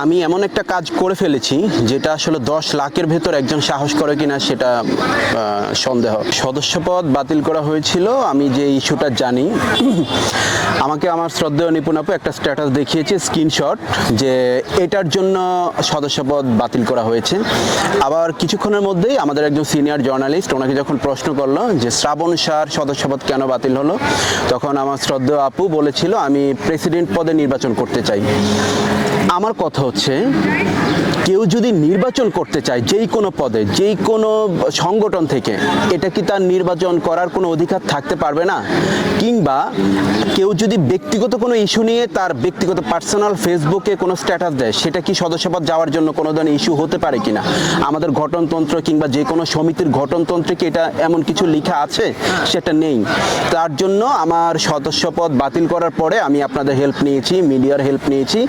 আমি এমন একটা কাজ করে ফেলেছি, যেটা আসলে দশ লাখের ভেতর একজন সাহস করে কিনা সেটা সন্দেহ। সদস্যপদ বাতিল করা হয়েছিল, আমি যে ইস্যুটা জানি। আমাকে আমার শ্রদ্ধেয় নিপুণ আপু একটা স্ট্যাটাস দেখিয়েছে স্ক্রিনশট যে এটার জন্য সদস্যপদ বাতিল করা হয়েছে। আবার কিছুক্ষণের মধ্যেই আমাদের একজন সিনিয়র জার্নালিস্ট ওনাকে যখন প্রশ্ন করল, যে শ্রাবণ সার সদস্যপদ কেন বাতিল হলো, তখন আমার শ্রদ্ধেয় আপু বলেছিল, আমি প্রেসিডেন্ট পদে নির্বাচন করতে চাই। আমার কথা হচ্ছে। কেউ যদি নির্বাচন করতে চায় যেই কোনো পদে, যেই কোনো সংগঠন থেকে, এটা কি তার নির্বাচন করার কোনো অধিকার থাকতে পারবে না? কিংবা কেউ যদি ব্যক্তিগত কোনো ইস্যু নিয়ে তার ব্যক্তিগত পার্সোনাল ফেসবুকে কোনো স্ট্যাটাস দেয়, সেটা কি সদস্যপদ যাওয়ার জন্য কোনো ধরনের ইস্যু হতে পারে কিনা? আমাদের গঠনতন্ত্র কিংবা যে কোনো সমিতির গঠনতন্ত্রে কি এটা এমন কিছু লেখা আছে? সেটা নেই। তার জন্য আমার সদস্যপদ বাতিল করার পরে আমি আপনাদের হেল্প নিয়েছি, মিডিয়ার হেল্প নিয়েছি।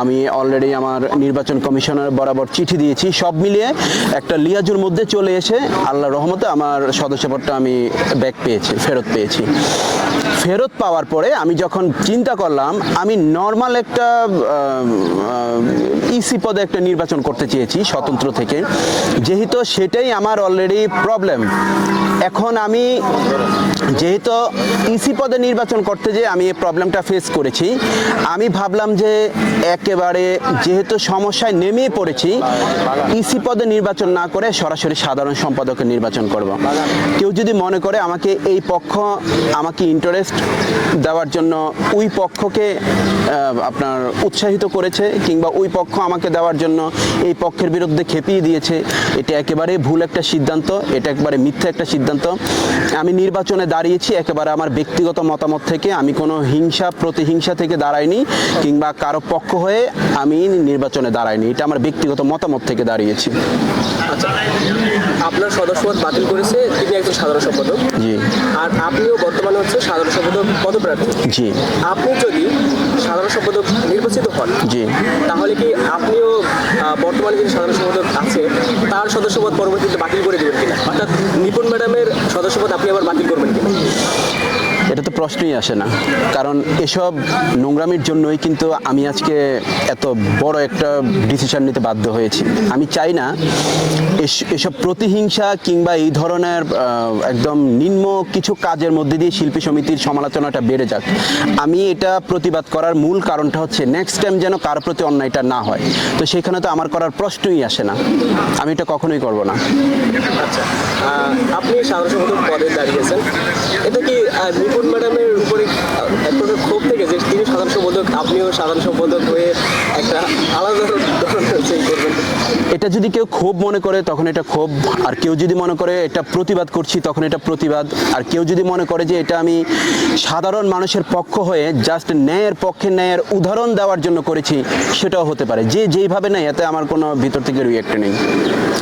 আমি অলরেডি আমার নির্বাচন কমিশনার বরাবর চিঠি দিয়েছি। সব মিলিয়ে একটা লিয়াজুর মধ্যে চলে এসে আল্লাহ রহমতে আমার সদস্যপদটা আমি ব্যাক পেয়েছি, ফেরত পেয়েছি। ফেরত পাওয়ার পরে আমি যখন চিন্তা করলাম, আমি নর্মাল একটা ইসি পদে একটা নির্বাচন করতে চেয়েছি স্বতন্ত্র থেকে। যেহেতু সেটাই আমার অলরেডি প্রবলেম এখন আমি যেহেতু ইসি পদে নির্বাচন করতে যে আমি এই প্রবলেমটা ফেস করেছি, আমি ভাবলাম যে একেবারে যেহেতু সমস্যায় নেমে পড়েছি ইসি পদে নির্বাচন না করে সরাসরি সাধারণ সম্পাদকের নির্বাচন করব। কেউ যদি মনে করে আমাকে এই পক্ষ, আমাকে ইন্টারেস্ট দেওয়ার জন্য ওই পক্ষকে আপনার উৎসাহিত করেছে কিংবা ওই পক্ষ আমাকে দেওয়ার জন্য এই পক্ষের বিরুদ্ধে খেপিয়ে দিয়েছে এটা একেবারে ভুল একটা সিদ্ধান্ত এটা একেবারে মিথ্যা একটা সিদ্ধান্ত। আমি নির্বাচনে দাঁড়িয়েছি একেবারে আমার ব্যক্তিগত মতামত থেকে আমি কোনো হিংসা প্রতিহিংসা থেকে দাঁড়াইনি কিংবা কারও পক্ষ হয়ে আমি নির্বাচনে দাঁড়াইনি এটা আমার ব্যক্তিগত মতামত থেকে দাঁড়িয়েছি। আচ্ছা আপনার সদস্যপদ বাতিল করেছে তিনি একজন সাধারণ সম্পাদক। জি। আর আপনিও বর্তমানে হচ্ছে সাধারণ সম্পাদক পদপ্রার্থী? জি। আপনি যদি সাধারণ সম্পাদক নির্বাচিত হন জি। তাহলে কি আপনিও বর্তমানে যিনি সাধারণ সম্পাদক আছে তার সদস্যপদ পরবর্তীতে বাতিল করে দেবেন কিনা? অর্থাৎ নিপুণ ম্যাডামের সদস্যপদ আপনি আবার বাতিল করবেন কিনা? এটা তো প্রশ্নই আসে না। কারণ এসব নোংরামির জন্যই কিন্তু আমি আজকে এত বড় একটা ডিসিশন নিতে বাধ্য হয়েছি। আমি চাই না এস- এসব প্রতিহিংসা কিংবা এই ধরনের একদম নিম্ন কিছু কাজের মধ্যে দিয়ে শিল্পী সমিতির সমালোচনাটা বেড়ে যাক। আমি এটা প্রতিবাদ করার মূল কারণটা হচ্ছে নেক্সট টাইম যেন কার প্রতি অন্যায়টা না হয়। তো সেখানে তো আমার করার প্রশ্নই আসে না। আমি এটা কখনোই করব না। আচ্ছা আপনি সাধারণ পদে দাঁড়িয়েছেন। এটা কি আহ, ম্যাডামের উপরে আহ, ক্ষোভ থেকে যে তিনি সাধারণ সম্পাদক আপনিও সাধারণ সম্পাদক হয়ে একটা আলাদা ধরনের চেঞ্জ করবেন। এটা যদি কেউ ক্ষোভ মনে করে, তখন এটা ক্ষোভ। আর কেউ যদি মনে করে এটা প্রতিবাদ করছি, তখন এটা প্রতিবাদ। আর কেউ যদি মনে করে যে এটা আমি সাধারণ মানুষের পক্ষ হয়ে জাস্ট ন্যায়ের পক্ষে ন্যায়ের উদাহরণ দেওয়ার জন্য করেছি, সেটাও হতে পারে। যে যেইভাবে নেয়, এতে আমার কোনো ভিতর থেকে রিয়েক্ট নেই।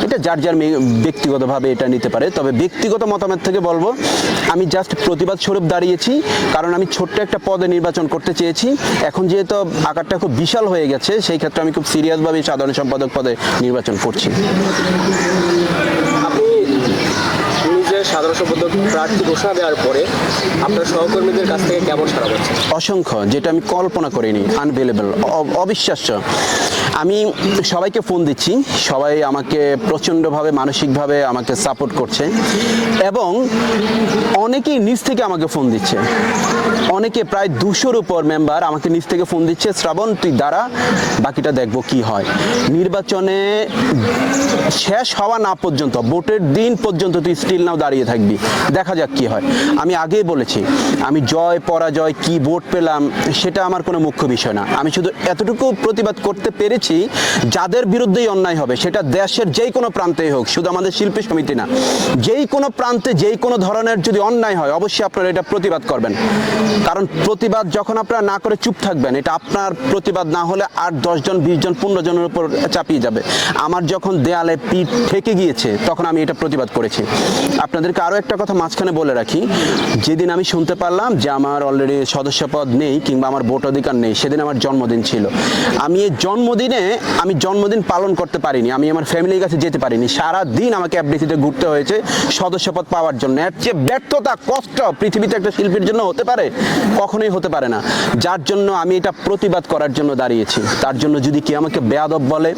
এটা যার যার ব্যক্তিগতভাবে এটা নিতে পারে। তবে ব্যক্তিগত মতামত থেকে বলব, আমি জাস্ট প্রতিবাদ স্বরূপ দাঁড়িয়েছি, কারণ আমি ছোট্ট একটা পদে নির্বাচন করতে চেয়েছি। এখন যেহেতু আকারটা খুব বিশাল হয়ে গেছে, সেই ক্ষেত্রে আমি খুব সিরিয়াসভাবে সাধারণ সম্পাদক পদে নির্বাচন করছি। সাধারণ সম্পাদক প্রার্থী ঘোষণা দেওয়ার পরে আপনার সহকর্মীদের কাছ থেকে কেমন সারা অসংখ্য যেটা আমি কল্পনা করিনি আনভেলেবল অবিশ্বাস্য। আমি সবাইকে ফোন দিচ্ছি। সবাই আমাকে প্রচণ্ডভাবে, মানসিকভাবে আমাকে সাপোর্ট করছে এবং অনেকেই নিজ থেকে আমাকে ফোন দিচ্ছে। অনেকে প্রায় দুশোর উপর মেম্বার আমাকে নিজ থেকে ফোন দিচ্ছে, শ্রাবণ, তুই দাঁড়া, বাকিটা দেখব কি হয়। নির্বাচনে শেষ হওয়া না পর্যন্ত, ভোটের দিন পর্যন্ত তুই স্টিল নাও দাঁড়িয়ে থাকবি। দেখা যাক কি হয়। আমি আগেই বলেছি, আমি জয়, পরাজয়, কি ভোট পেলাম, সেটা আমার কোনো মুখ্য বিষয় না। আমি শুধু এতটুকু প্রতিবাদ করতে পেরেছি যাদের বিরুদ্ধেই অন্যায় হবে, সেটা দেশের যেই কোনো প্রান্তেই হোক, শুধু আমাদের শিল্পী সমিতি না যেই কোনো প্রান্তে যেই কোনো ধরনের যদি অন্যায় হয়, অবশ্যই আপনারা এটা প্রতিবাদ করবেন। কারণ প্রতিবাদ যখন আপনারা না করে চুপ থাকবেন, এটা আপনার প্রতিবাদ না হলে আর দশজন বিশ জন, পনেরো জনের উপর চাপিয়ে যাবে। আমার যখন দেয়ালে পিঠ থেকে গিয়েছে, তখন আমি এটা প্রতিবাদ করেছি। আপনাদেরকে আরও একটা কথা মাঝখানে বলে রাখি, যেদিন আমি শুনতে পারলাম যে আমার অলরেডি সদস্যপদ নেই কিংবা আমার ভোট অধিকার নেই, সেদিন আমার জন্মদিন ছিল। আমি এই জন্মদিনে দিনে আমি জন্মদিন পালন করতে পারিনি, আমি আমার ফ্যামিলির কাছে যেতে পারিনি। সারা দিন আমাকে অ্যাপডিসিতে ঘুরতে হয়েছে সদস্যপদ পাওয়ার জন্য। এর চেয়ে ব্যর্থতা, কষ্ট পৃথিবীতে একটা শিল্পীর জন্য হতে পারে, কখনোই হতে পারে না। যার জন্য আমি এটা প্রতিবাদ করার জন্য দাঁড়িয়েছি। তার জন্য যদি কেউ আমাকে বেয়াদব বলে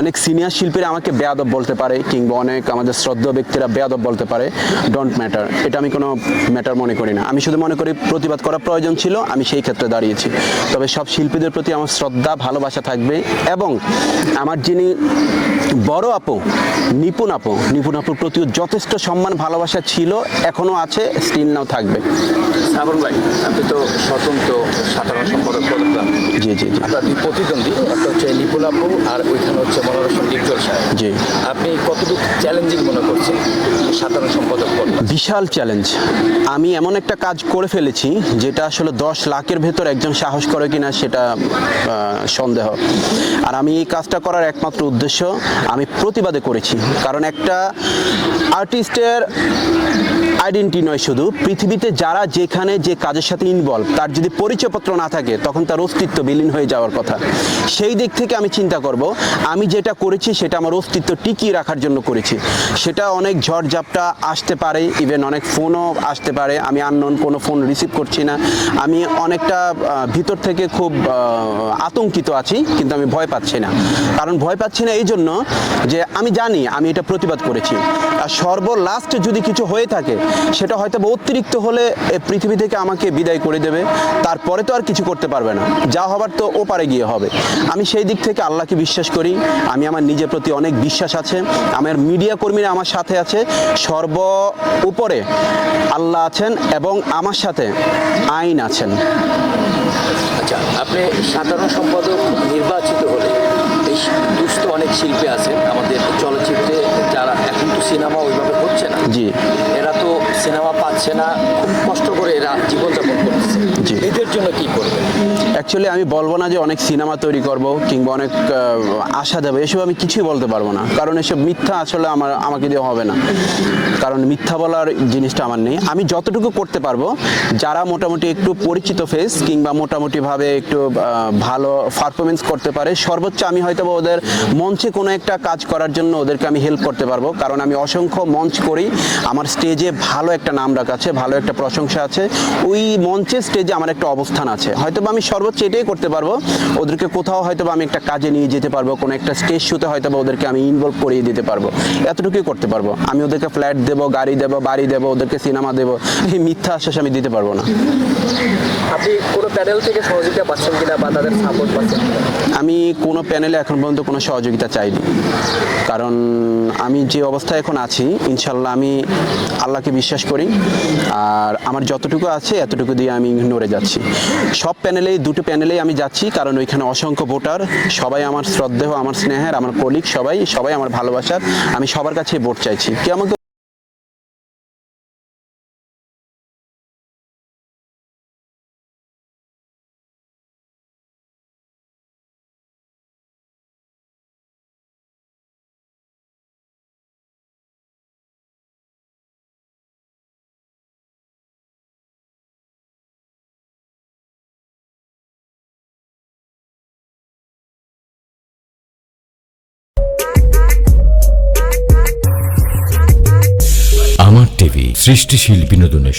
অনেক সিনিয়র শিল্পীরা আমাকে বেয়াদব বলতে পারে কিংবা অনেক আমাদের শ্রদ্ধা ব্যক্তিরা বেয়াদব বলতে পারে। ডোন্ট ম্যাটার এটা আমি কোনো ম্যাটার মনে করি না। আমি শুধু মনে করি প্রতিবাদ করা প্রয়োজন ছিল আমি সেই ক্ষেত্রে দাঁড়িয়েছি। তবে সব শিল্পীদের প্রতি আমার শ্রদ্ধা ভালোবাসা থাকবে এবং আমার যিনি বড় আপু নিপুণ আপু নিপুণ আপুর প্রতিও যথেষ্ট সম্মান ভালোবাসা ছিল এখনও আছে স্টিল নাও থাকবে। শ্রাবণ ভাই আপনি তো স্বতন্ত্র সাধারণ সম্পাদক জি জি জি। আপনার প্রতিদ্বন্দ্বী হচ্ছে নিপুল আপু আর ওইখানে হচ্ছে জি। আপনি কতটুকু চ্যালেঞ্জিং মনে করছেন? সাধারণ সম্পাদক বিশাল চ্যালেঞ্জ আমি এমন একটা কাজ করে ফেলেছি যেটা আসলে দশ লাখের ভেতর একজন সাহস করে কিনা সেটা সন্দেহ। আর আমি এই কাজটা করার একমাত্র উদ্দেশ্য আমি প্রতিবাদে করেছি। কারণ একটা আর্টিস্টের আইডেন্টি নয় শুধু, পৃথিবীতে যারা যেখানে যে কাজের সাথে ইনভলভ তার যদি পরিচয়পত্র না থাকে, তখন তার অস্তিত্ব বিলীন হয়ে যাওয়ার কথা। সেই দিক থেকে আমি চিন্তা করব, আমি যেটা করেছি সেটা আমার অস্তিত্ব টিকিয়ে রাখার জন্য করেছি। সেটা অনেক ঝড়ঝাপটা আসতে পারে ইভেন অনেক ফোনও আসতে পারে, আমি আননোন কোনো ফোন রিসিভ করছি না। আমি অনেকটা ভিতর থেকে খুব আতঙ্কিত আছি, কিন্তু আমি ভয় পাচ্ছি না। কারণ ভয় পাচ্ছি না এই জন্য যে আমি জানি, আমি এটা প্রতিবাদ করেছি। আর সর্বলাস্ট যদি কিছু হয়ে থাকে সেটা হয়তো বা অতিরিক্ত হলে পৃথিবী থেকে আমাকে বিদায় করে দেবে। তারপরে তো আর কিছু করতে পারবে না। যা হবার তো ওপারে গিয়ে হবে। আমি সেই দিক থেকে আল্লাহকে বিশ্বাস করি। আমি আমার নিজের প্রতি অনেক বিশ্বাস আছে। আমার মিডিয়া কর্মীরা আমার সাথে আছে। সর্ব উপরে আল্লাহ আছেন এবং আমার সাথে আইন আছেন। আচ্ছা আপনি সাধারণ সম্পাদক নির্বাচিত হলে এই অনেক শিল্পী আছেন। পাচ্ছে না। খুব কষ্ট করে এরা জীবনযাপন করছে। এদের জন্য কি করবে অ্যাকচুয়ালি আমি বলব না যে অনেক সিনেমা তৈরি করব কিংবা অনেক আশা দেবে। এসব আমি কিছুই বলতে পারব না। কারণ এসব মিথ্যা আসলে আমার, আমাকে দিয়ে হবে না। কারণ মিথ্যা বলার জিনিসটা আমার নেই। আমি যতটুকু করতে পারব, যারা মোটামুটি একটু পরিচিত ফেস কিংবা মোটামুটিভাবে একটু ভালো পারফরমেন্স করতে পারে, সর্বোচ্চ আমি হয়তো ওদের মঞ্চে কোনো একটা কাজ করার জন্য ওদেরকে আমি হেল্প করতে পারব। কারণ আমি অসংখ্য মঞ্চ করি। আমার স্টেজে ভালো একটা নাম রাখ আছে, ভালো একটা প্রশংসা আছে। ওই মঞ্চে স্টেজে আমার একটা অবস্থান আছে। হয়তো আমি আমি সর্বোচ্চ এটাই করতে পারব। ওদেরকে কোথাও হয়তো আমি একটা কাজে নিয়ে যেতে পারব কোনো একটা স্টেজ শুতে হয়তো বা ওদেরকে আমি ইনভলভ করিয়ে দিতে পারব। এতটুকুই করতে পারব। আমি ওদেরকে ফ্ল্যাট দেবো গাড়ি দেবো বাড়ি দেবো ওদেরকে সিনেমা দেবো এই মিথ্যা আশ্বাস আমি দিতে পারব না। আপনি কোনো প্যানেল থেকে সহযোগিতা পাচ্ছেন কিনা বা তাদের সাপোর্ট পাচ্ছেন আমি কোনো প্যানেলে এখন পর্যন্ত কোনো সহযোগিতা চাইনি। কারণ আমি যে অবস্থায় এখন আছি ইনশাল্লাহ আমি আল্লাহকে বিশ্বাস করি। আর আমার যতটুকু আছে এতটুকু দিয়ে আমি নড়ে যাচ্ছি। সব প্যানেলেই দুটো প্যানেলেই আমি যাচ্ছি, কারণ ওইখানে অসংখ্য ভোটার, সবাই আমার শ্রদ্ধেয়, আমার স্নেহের, আমার কলিগ, সবাই সবাই আমার ভালোবাসার, আমি সবার কাছে ভোট চাইছি। কে আমাকে টিভি সৃষ্টিশীল বিনোদনের